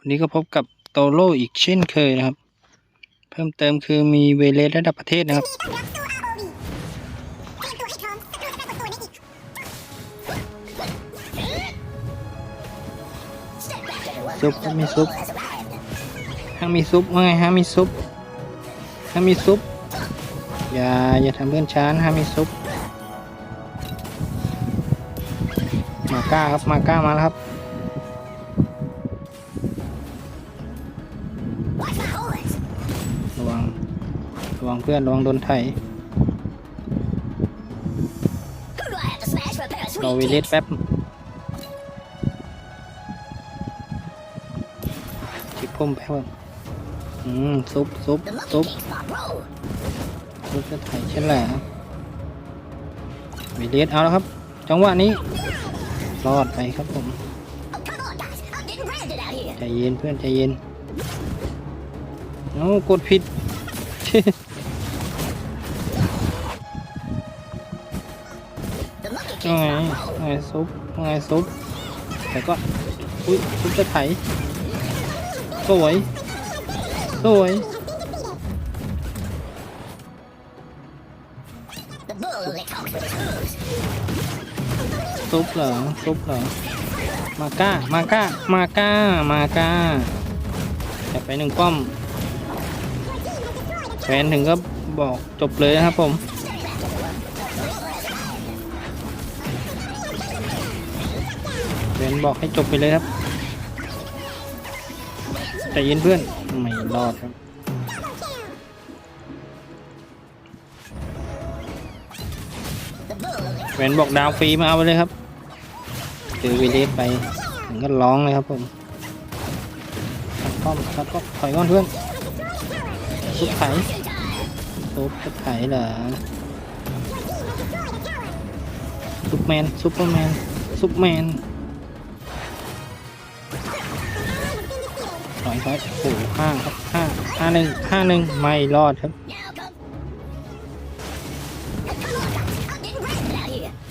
วันนี้ก็พบกับโตโร่อีกเช่นเคยนะครับ เพิ่มเติมคือมีเวเลสระดับประเทศนะครับ ซุปมีซุปห้ามมีซุปว่าไงห้ามมีซุปห้ามมีซุปอย่าอย่าทำเพื่อนช้านห้ามมีซุปมาก้าครับมาก้ามาแล้วครับ พื่อนระวังโดนไถรอเวเลสแป๊บชิคก้มแป๊บอืมซุปซุปซุปซุปจะไถเช่นแหละเวเลสเอาแล้วครับ จังหวะนี้ รอดไปครับผมใจเย็นเพื่อนใจเย็นโอ้กดผิด ว่าไงว่าไงซุปว่าไงซุปแต่ก็อุ้ยซุปจะไถสวยสวยซุปเหรอซุปเหรอมาก้ามาก้ามาก้ามาก้าจับไปหนึ่งป้อมแฟนถึงก็บอกจบเลยนะครับผม วนบอกให้จบไปเลยครับใจเย็นเพื่อนไม่รอดครับเวนบอกดาวฟรีมาเอาไปเลยครับเจอวีเลสไปถึงก็ร้องเลยครับผมตัดป้อมตัดป้อมถอยก่อนเพื่อนซุปไถซุปจะไถเหรอซุปแมนซุปเปอร์แมนซุปแมน อยถอยโอ้โหห้าครับห้าห้าหนึ่งห้าหนึ่งไม่รอดครับ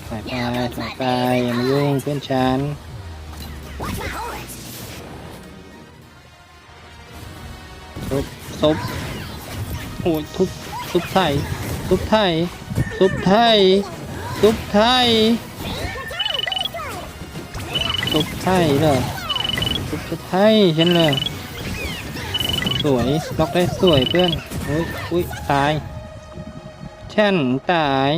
ถอยไปถอยไปอย่ามายุ่งเพื่อนฉันซุบซุบโอ้ยทุบซุบไทยซุบไทยซุบไทยซุบไทยซุบไทยเหรอซุปเปอร์ไทยฉันเลย สวยล็อกได้สวยเพื่อนอุ้ยอุ้ยตายฉันตาย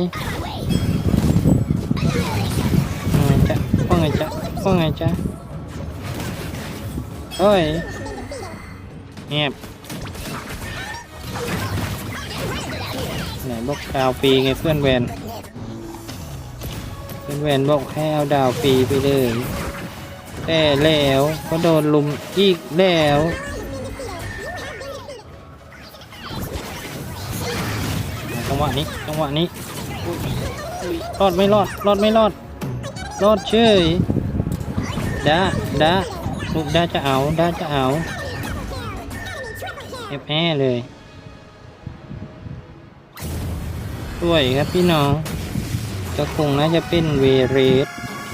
ว่าไงจ๊ะว่าไงจ๊ะว่าไงจ๊ะเฮ้ยเงียบไหนบอกดาวฟรีไงเพื่อนแวนเพื่อนแวนบอกให้เอาดาวฟรีไปเลยแต่แล้วก็โดนลุมอีกแล้ว จังหวะนี้จังหวะนี้รอดไม่รอดรอดไม่รอด รอดเฉยดาดาลูกดาจะเอาดาจะเอาเอฟแอเลยสวยครับพี่น้องก็คงน่าจะเป็นเวเรส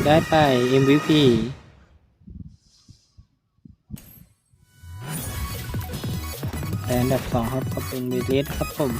ได้ไป MVP แต่อันดับสองครับก็เป็นเวเลสครับผม